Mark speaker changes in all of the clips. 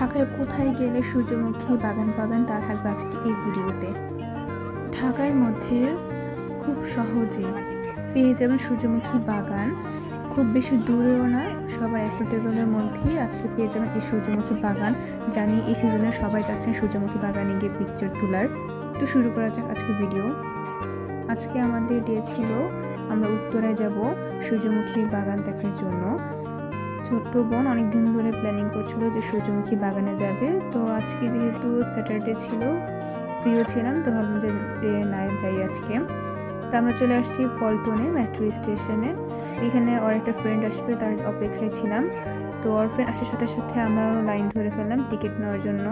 Speaker 1: ঢাকায় কোথায় গেলে সূর্যমুখী বাগান পাবেন তা থাকবে আজকে এই ভিডিওতে। ঢাকার মধ্যে খুব সহজে পেয়ে যাবেন সূর্যমুখী বাগান। খুব বেশি দূরেও না, সবার অ্যাফোর্ডেবলের মধ্যেই আজকে পেয়ে যাবেন এই সূর্যমুখী বাগান। জানি এই সিজনে সবাই যাচ্ছেন সূর্যমুখী বাগানে গিয়ে পিকচার তোলার। তো শুরু করা যাক আজকে ভিডিও আজকে আমাদের ডে ছিল, আমরা উত্তরায় যাব সূর্যমুখী বাগান দেখার জন্য। ছোট্ট বোন অনেক দিন ধরে প্ল্যানিং করছিল যে সূর্যমুখী বাগানে যাবে। তো আজকে যেহেতু স্যাটারডে ছিল ফ্রিও ছিলাম, তো ভাবলাম যে যে না যাই আজকে। তো আমরা চলে আসছি পল্টনে মেট্রো স্টেশনে এখানে ওর একটা ফ্রেন্ড আসবে, তার অপেক্ষায় ছিলাম। তো ওর ফ্রেন্ড আসার সাথে সাথে আমরা লাইন ধরে ফেললাম টিকিট নেওয়ার জন্য।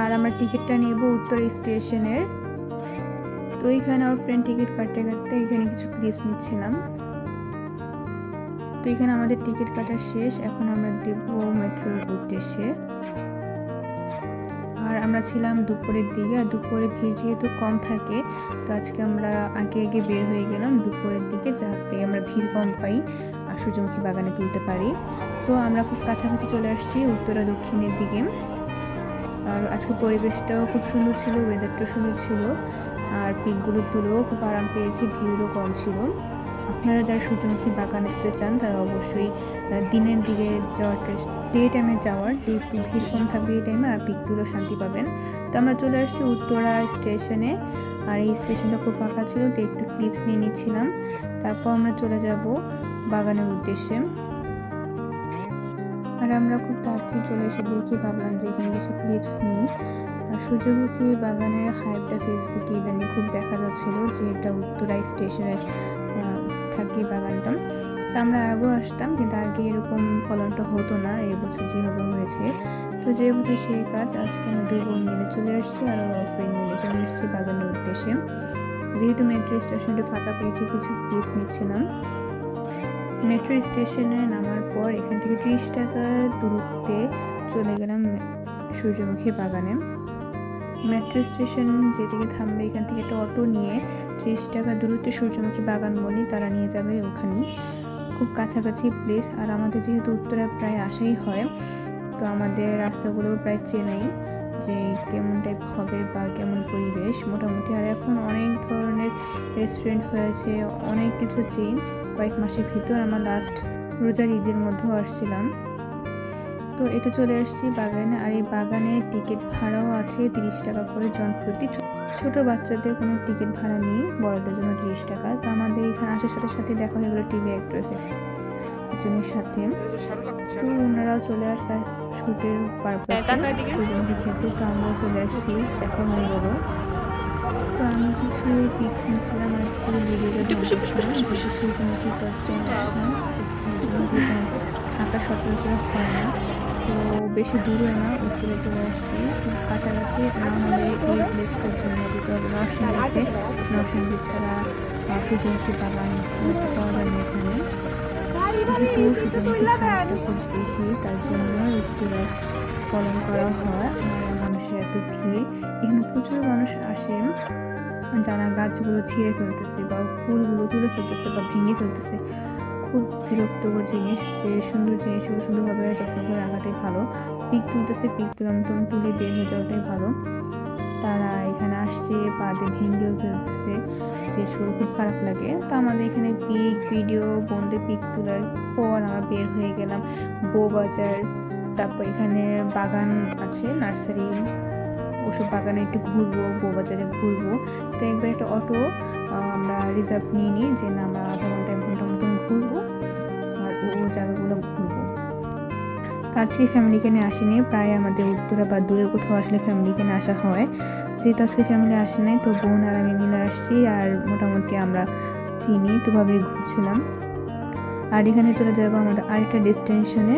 Speaker 1: আর আমরা টিকিটটা নেব উত্তর স্টেশনের তো এইখানে ওর ফ্রেন্ড টিকিট কাটতে কাটতে এখানে কিছু ক্লিপস নিচ্ছিলাম। তো এখানে আমাদের টিকিট কাটা শেষ। এখন আমরা দেব মেট্রোর উদ্দেশ্যে। আর আমরা ছিলাম দুপুরের দিকে। আর দুপুরে ভিড় যেহেতু কম থাকে, তো আজকে আমরা আগে আগে বের হয়ে গেলাম দুপুরের দিকে যাতে আমরা ভিড় কম পাই আর সূর্যমুখী বাগানে তুলতে পারি। তো আমরা খুব কাছাকাছি চলে আসছি উত্তরা দক্ষিণের দিকে। আর আজকে পরিবেশটাও খুব সুন্দর ছিল ওয়েদারটাও সুন্দর ছিল। আর পিকগুলো তুলেও খুব আরাম পেয়েছি ভিড়ও কম ছিল। আপনারা যারা সূর্যমুখী বাগানে যেতে চান তারা অবশ্যই দিনের দিকে যাওয়ার ডে টাইমে যাওয়ার যেহেতু ভিড় কম থাকবে এই টাইমে আর পিকগুলো শান্তি পাবেন। তো আমরা চলে আসছি উত্তরা স্টেশনে আর এই স্টেশনটা খুব ফাঁকা ছিল তো একটু ক্লিপস নিয়ে নিচ্ছিলাম। তারপর আমরা চলে যাব বাগানের উদ্দেশ্যে। আর আমরা খুব তাড়াতাড়ি চলে এসে দেখি ভাবলাম যে এখানে কিছু ক্লিপস নিই। আর সূর্যমুখী বাগানের হাইপটা ফেসবুকে ইদানিং খুব দেখা যাচ্ছিল যে এটা উত্তরা স্টেশনে আহ, থাকে বাগানটা। তা আমরা আগেও আসতাম, কিন্তু আগে এরকম ফলনটা হতো না, এই বছর যেভাবে হয়েছে। তো যে বছর সেই কাজ, আজকে আমরা দুই বোন মিলে চলে আসছি, আর ফ্রেন্ড মিলে চলে এসেছি বাগানের উদ্দেশ্যে। যেহেতু মেট্রো স্টেশনটা ফাঁকা পেয়েছি, কিছু ক্লিপস নিচ্ছিলাম। মেট্রো স্টেশনে নামার পর এখান থেকে ত্রিশ টাকা দূরত্বে চলে গেলাম সূর্যমুখী বাগানে। মেট্রো স্টেশন যেদিকে থামবে, এখান থেকে একটা অটো নিয়ে ত্রিশ টাকা দূরত্বে সূর্যমুখী বাগান বলি তারা নিয়ে যাবে ওখানে খুব কাছাকাছি প্লেস আর আমাদের যেহেতু উত্তরা প্রায় আসাই হয়, তো আমাদের রাস্তাগুলো প্রায় চেনাই যে কেমন টাইপ হবে বা কেমন পরিবেশ। মোটামুটি আর এখন অনেক ধরনের রেস্টুরেন্ট হয়েছে, অনেক কিছু চেঞ্জ কয়েক মাসের ভিতর আমরা লাস্ট রোজার ঈদের মধ্যেও আসছিলাম। তো এতে চলে আসছি বাগানে। আর এই বাগানে টিকিট ভাড়াও আছে তিরিশ টাকা করে জন প্রতি। ছোট বাচ্চাদের কোনো টিকিট ভাড়া নেই বড়দের জন্য তিরিশ টাকা। তো আমাদের এখানে আসার সাথে সাথে দেখা হয়ে গেলো টিভি অ্যাক্ট্রেস একজনের সাথে। তো ওনারাও চলে আসা শুটের পারপাসে সূর্যমুখী খেতে। তো আমরাও চলে আসছি দেখা হয়ে গেল। তো আমি কিছু পিক নিচ্ছিলাম আর পুরো ভিডিওটা যেহেতু সূর্যমুখী ফার্স্ট টাইম আসলাম ঢাকা সচরাচর হয় না। তো বেশি দূরে না, উত্তরে চলে আসছি। কাছাকাছি হলে এই প্লেসটার জন্য যেতে হবে নরসিংদীতে। নরসিংদী ছাড়া সূর্যমুখী বাগান পাওয়া না এখানে। যেহেতু সূর্যমুখী হাটটা খুব বেশি, তার জন্য উত্তরে পালন করা হয়। মানুষের এত ভিড়। এখানে প্রচুর মানুষ আসে। যারা গাছগুলো ছিঁড়ে ফেলতেছে বা ফুলগুলো তুলে ফেলতেছে বা ভেঙে ফেলতেছে খুব বিরক্তকর জিনিস যে সুন্দর জিনিস জিনিসগুলো সুন্দরভাবে যত্ন করে রাখাটাই ভালো। পিক তুলতেছে, পিক তুলার মতন তুলে বের হয়ে যাওয়াটাই ভালো। তারা এখানে আসছে পাতে ভেঙেও ফেলতেছে, যে শুরু খুব খারাপ লাগে। তো আমাদের এখানে পিক ভিডিও, বন্ধে পিক তোলার পর আমরা বের হয়ে গেলাম বউবাজার। তারপর এখানে বাগান আছে, নার্সারি। ওসব বাগানে একটু ঘুরবো, বউবাজারে ঘুরবো। তো একবার একটা অটো আমরা রিজার্ভ নিয়ে নিই, যে না আমরা আধা ঘণ্টা, এক ঘণ্টার মতন আর ও জায়গাগুলো ঘুরবো। আজকে ফ্যামিলিকে নিয়ে আসিনি, প্রায় আমাদের উত্তরা বা দূরে কোথাও আসলে ফ্যামিলিকে নিয়ে আসা হয়। যেহেতু আজকে ফ্যামিলি আসে নাই, তো বোন আর আমি মিলে আসছি আর মোটামুটি আমরা চিনি, তো ভাবে ঘুরছিলাম। আর এখানে চলে যাব আমাদের আরেকটা ডেস্টিনেশনে